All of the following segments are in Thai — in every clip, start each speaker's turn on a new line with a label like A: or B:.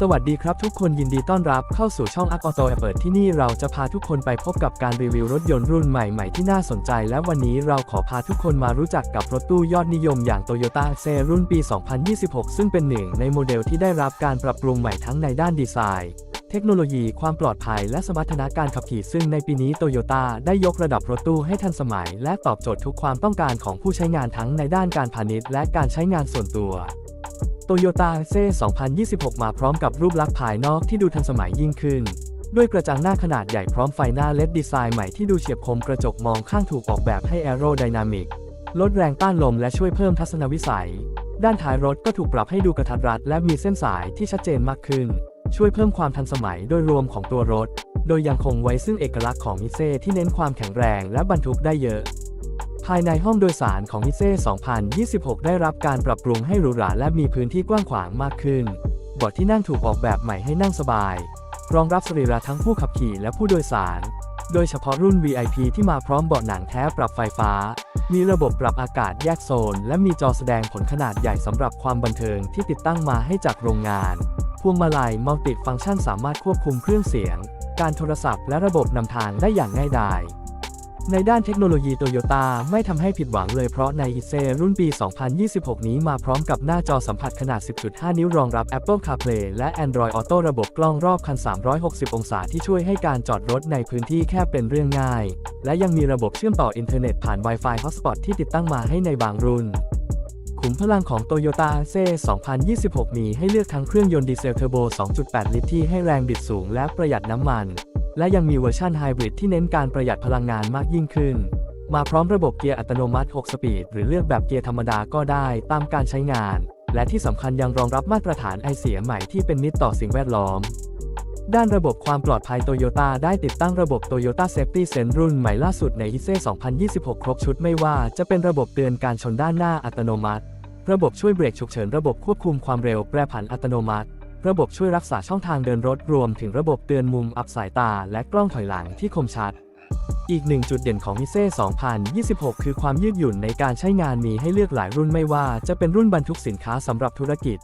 A: สวัสดีครับทุกคนยินดีต้อนรับเข้าสู่ช่อง a ั a u t o เปิดที่นี่เราจะพาทุกคนไปพบกับการรีวิวรถยนต์รุ่นใหม่ๆ ที่น่าสนใจ และวันนี้เราขอพาทุกคนมารู้จักกับรถตู้ยอดนิยมอย่าง Toyota c รุ่นปี 2026 ซึ่งเป็นหนึ่งในโมเดลที่ได้รับการปรับปรุงใหม่ทั้งในด้านดีไซน์ เทคโนโลยีความปลอดภัยและสมรรถนะการขับขี่ซึ่งในปีนี้โตโยต้าได้ยกระดับรถตู้ให้ทันสมัย และตอบโจทย์ทุกความต้องการของผู้ใช้งานทั้งในด้านการพาณิชย์และการใช้งานส่วนตัว โตโยต้าเซ่2026 มาพร้อมกับรูปลักษณ์ภายนอกที่ดูทันสมัยยิ่งขึ้น ด้วยกระจังหน้าขนาดใหญ่พร้อมไฟหน้าเลดดีไซน์ใหม่ที่ดูเฉียบคมกระจกมองข้างถูกออกแบบให้แอโรไดนามิกลดแรงต้านลมและช่วยเพิ่มทัศนวิสัย ด้านท้ายรถก็ถูกปรับให้ดูกระทัดรัดและมีเส้นสายที่ชัดเจนมากขึ้น ช่วยเพิ่มความทันสมัยโดยรวมของตัวรถ โดยยังคงไว้ซึ่งเอกลักษณ์ของมิเซ่ที่เน้นความแข็งแรงและบรรทุกได้เยอะ ภายในห้องโดยสารของมิเซ่ 2026 ได้รับการปรับปรุงให้หรูหราและมีพื้นที่กว้างขวางมากขึ้นเบาะที่นั่งถูกออกแบบใหม่ให้นั่งสบาย รองรับสรีระทั้งผู้ขับขี่และผู้โดยสาร โดยเฉพาะรุ่น VIP ที่มาพร้อมเบาะหนังแท้ปรับไฟฟ้า มีระบบปรับอากาศแยกโซน และมีจอแสดงผลขนาดใหญ่สำหรับความบันเทิงที่ติดตั้งมาให้จากโรงงาน พวงมาลัยมัลติฟังก์ชันสามารถควบคุมเครื่องเสียง การโทรศัพท์และระบบนำทางได้อย่างง่ายดาย ในด้านเทคโนโลยีโตโยต้าไม่ทำให้ผิดหวังเลยเพราะในอิเซรุ่นปี 2026 นี้มาพร้อมกับหน้าจอสัมผัสขนาด 10.5 นิ้วรองรับ Apple CarPlay และ Android Auto ระบบกล้องรอบคัน 360 องศาที่ช่วยให้การจอดรถในพื้นที่แคบเป็นเรื่องง่าย และยังมีระบบเชื่อมต่ออินเทอร์เน็ตผ่าน Wi-Fi Hotspot ที่ติดตั้งมาให้ในบางรุ่น ขุมพลังของ Toyota c 2026 มีให้เลือกทั้งเครื่องยนต์ดีเซลเทอร์โบ 2.8 ลิตรที่ให้แรงบิดสูงและประหยัดน้ำมัน และยังมีเวอร์ชันไฮบริดที่เน้นการประหยัดพลังงานมากยิ่งขึ้น มาพร้อมระบบเกียร์อัตโนมัติ 6 สปีด หรือเลือกแบบเกียร์ธรรมดาก็ได้ตามการใช้งาน และที่สำคัญยังรองรับมาตรฐานไอเสียใหม่ที่เป็นมิตรต่อสิ่งแวดล้อม ด้านระบบความปลอดภัยโตโยต้าได้ติดตั้งระบบ Toyota Safety Sense รุ่นใหม่ล่าสุดใน i s e 2026 ครบชุดไม่ว่าจะเป็นระบบเตือนการชนด้านหน้าอัตโนมัติ ระบบช่วยเบรกฉุกเฉินระบบควบคุมความเร็วแปรผันอัตโนมัติ ระบบช่วยรักษาช่องทางเดินรถรวมถึงระบบเตือนมุมอับสายตา และกล้องถอยหลังที่คมชัด อีกหนึ่งจุดเด่นของมิเซ่ 2026 คือความยืดหยุ่นในการใช้งานมีให้เลือกหลายรุ่นไม่ว่าจะเป็นรุ่นบรรทุกสินค้าสำหรับธุรกิจ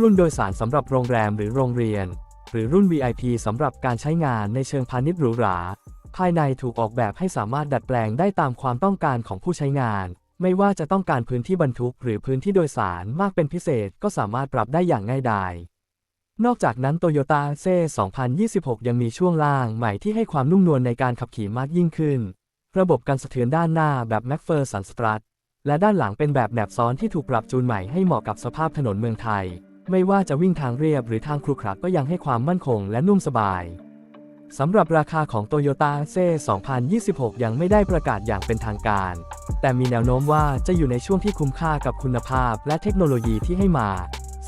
A: รุ่นโดยสารสำหรับโรงแรมหรือโรงเรียน หรือรุ่น VIP สำหรับการใช้งานในเชิงพาณิชย์หรูหรา ภายในถูกออกแบบให้สามารถดัดแปลงได้ตามความต้องการของผู้ใช้งานไม่ว่าจะต้องการพื้นที่บรรทุกหรือพื้นที่โดยสารมากเป็นพิเศษก็สามารถปรับได้อย่างง่ายดาย นอกจากนั้น Toyota c 2026 ยังมีช่วงล่างใหม่ที่ให้ความนุ่มนวลในการขับขี่มากยิ่งขึ้น ระบบการสะเทือนด้านหน้าแบบ MacPherson Strut และด้านหลังเป็นแบบแหนบซ้อนที่ถูกปรับจูนใหม่ให้เหมาะกับสภาพถนนเมืองไทย ไม่ว่าจะวิ่งทางเรียบหรือทางครุขระก็ยังให้ความมั่นคงและนุ่มสบาย สำหรับราคาของ Toyota c 2026 ยังไม่ได้ประกาศอย่างเป็นทางการ แต่มีแนวโน้มว่าจะอยู่ในช่วงที่คุ้มค่ากับคุณภาพและเทคโนโลยีที่ให้มา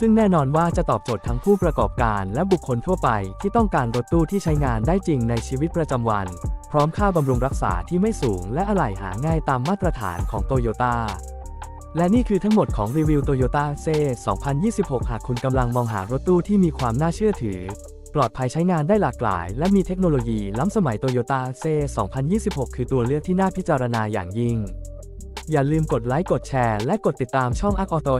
A: ซึ่งแน่นอนว่าจะตอบโจทย์ทั้งผู้ประกอบการและบุคคลทั่วไปที่ต้องการรถตู้ที่ใช้งานได้จริงในชีวิตประจำวัน พร้อมค่าบำรุงรักษาที่ไม่สูงและอะไหล่หาง่ายตามมาตรฐานของโตโยต้าและนี่คือทั้งหมดของรีวิว Toyota c 2026 หากคุณกำลังมองหารถตู้ที่มีความน่าเชื่อถือ ปลอดภัยใช้งานได้หลากหลาย และมีเทคโนโลยีล้ำสมัย Toyota c 2026 คือตัวเลือกที่น่าพิจารณาอย่างยิ่ง อย่าลืมกดไลค์ กดแชร์ และกดติดตามช่อง Arc Auto